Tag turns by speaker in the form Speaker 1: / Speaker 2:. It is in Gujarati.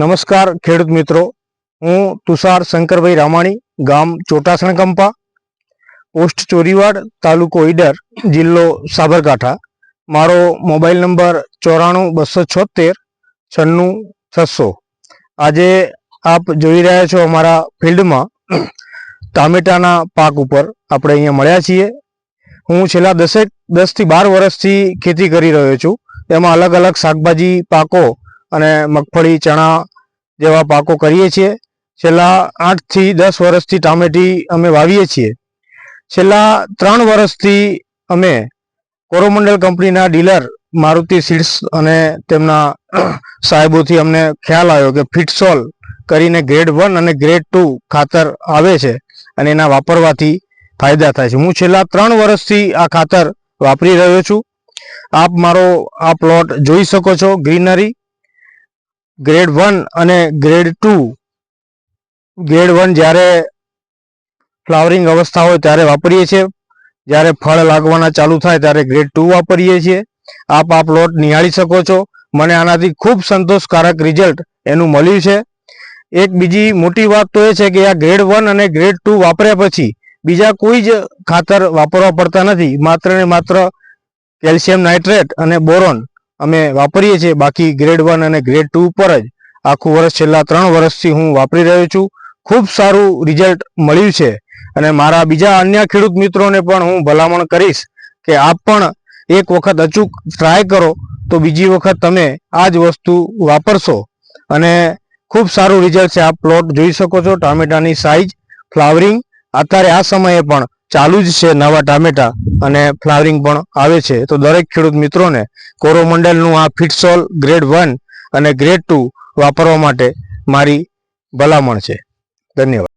Speaker 1: નમસ્કાર ખેડૂત મિત્રો. હું તુષાર શંકરભાઈ રામાણી, ગામ ચોટાસણ કંપા પોસ્ટ ચોરીવાડ, તાલુકો ઈડર, જિલ્લો સાબરકાંઠા. મારો મોબાઈલ નંબર ચોરાણું બસો છોતેર છન્નું છસો. આજે આપ જોઈ રહ્યા છો અમારા ફિલ્ડમાં ટામેટાના પાક ઉપર આપણે અહીંયા મળ્યા છીએ. હું છેલ્લા દસેક, દસથી બાર વર્ષથી ખેતી કરી રહ્યો છું. એમાં અલગ અલગ શાકભાજી પાકો અને મગફળી, ચણા જેવા પાકો કરીએ છીએ. છેલ્લા આઠથી દસ વર્ષથી ટામેટી અમે વાવીએ છીએ. છેલ્લા ત્રણ વર્ષથી અમે કોરોમંડલ કંપનીના ડીલર મારુતિ સીડ્સ અને તેમના સાહેબોથી અમને ખ્યાલ આવ્યો કે ફિટસોલ કરીને ગ્રેડ વન અને ગ્રેડ ટુ ખાતર આવે છે અને એના વાપરવાથી ફાયદા થાય છે. હું છેલ્લા ત્રણ વર્ષથી આ ખાતર વાપરી રહ્યો છું. આપ મારો આ પ્લોટ જોઈ શકો છો. ગ્રીનરી ગ્રેડ વન અને ગ્રેડ ટુ ગ્રેડ વન જ્યારે ફ્લાવરિંગ અવસ્થા હોય ત્યારે વાપરીએ છીએ. જ્યારે ફળ લાગવાના ચાલુ થાય ત્યારે ગ્રેડ ટુ વાપરીએ છીએ. આપ આ પ્લોટ નિહાળી શકો છો. મને આનાથી ખૂબ સંતોષકારક રિઝલ્ટ એનું મળ્યું છે. એક બીજી મોટી વાત તો એ છે કે આ ગ્રેડ વન અને ગ્રેડ ટુ વાપર્યા પછી બીજા કોઈ જ ખાતર વાપરવા પડતા નથી. માત્ર ને માત્ર કેલ્શિયમ નાઇટ્રેટ અને બોરોન અમે વાપરીએ છીએ બાકી ગ્રેડ વન અને ગ્રેડ ટુ ઉપર જ આખું વર્ષ છેલ્લા ત્રણ વર્ષથી હું વાપરી રહ્યો છું. ખૂબ સારું રિઝલ્ટ મળ્યું છે. અને મારા બીજા અન્ય ખેડૂત મિત્રોને પણ હું ભલામણ કરીશ કે આપ પણ એક વખત અચૂક ટ્રાય કરો તો બીજી વખત તમે આ જ વસ્તુ વાપરશો. અને ખૂબ સારું રિઝલ્ટ છે. આપ પ્લોટ જોઈ શકો છો. ટામેટાની સાઈઝ ફ્લાવરિંગ અત્યારે આ સમયે પણ ચાલુ જ છે નવા ટામેટા અને ફ્લાવરિંગ પણ આવે છે. તો દરેક ખેડૂત મિત્રોને કોરોમંડલનું આ ફિટસોલ ગ્રેડ વન અને ગ્રેડ ટુ વાપરવા માટે મારી ભલામણ છે. ધન્યવાદ.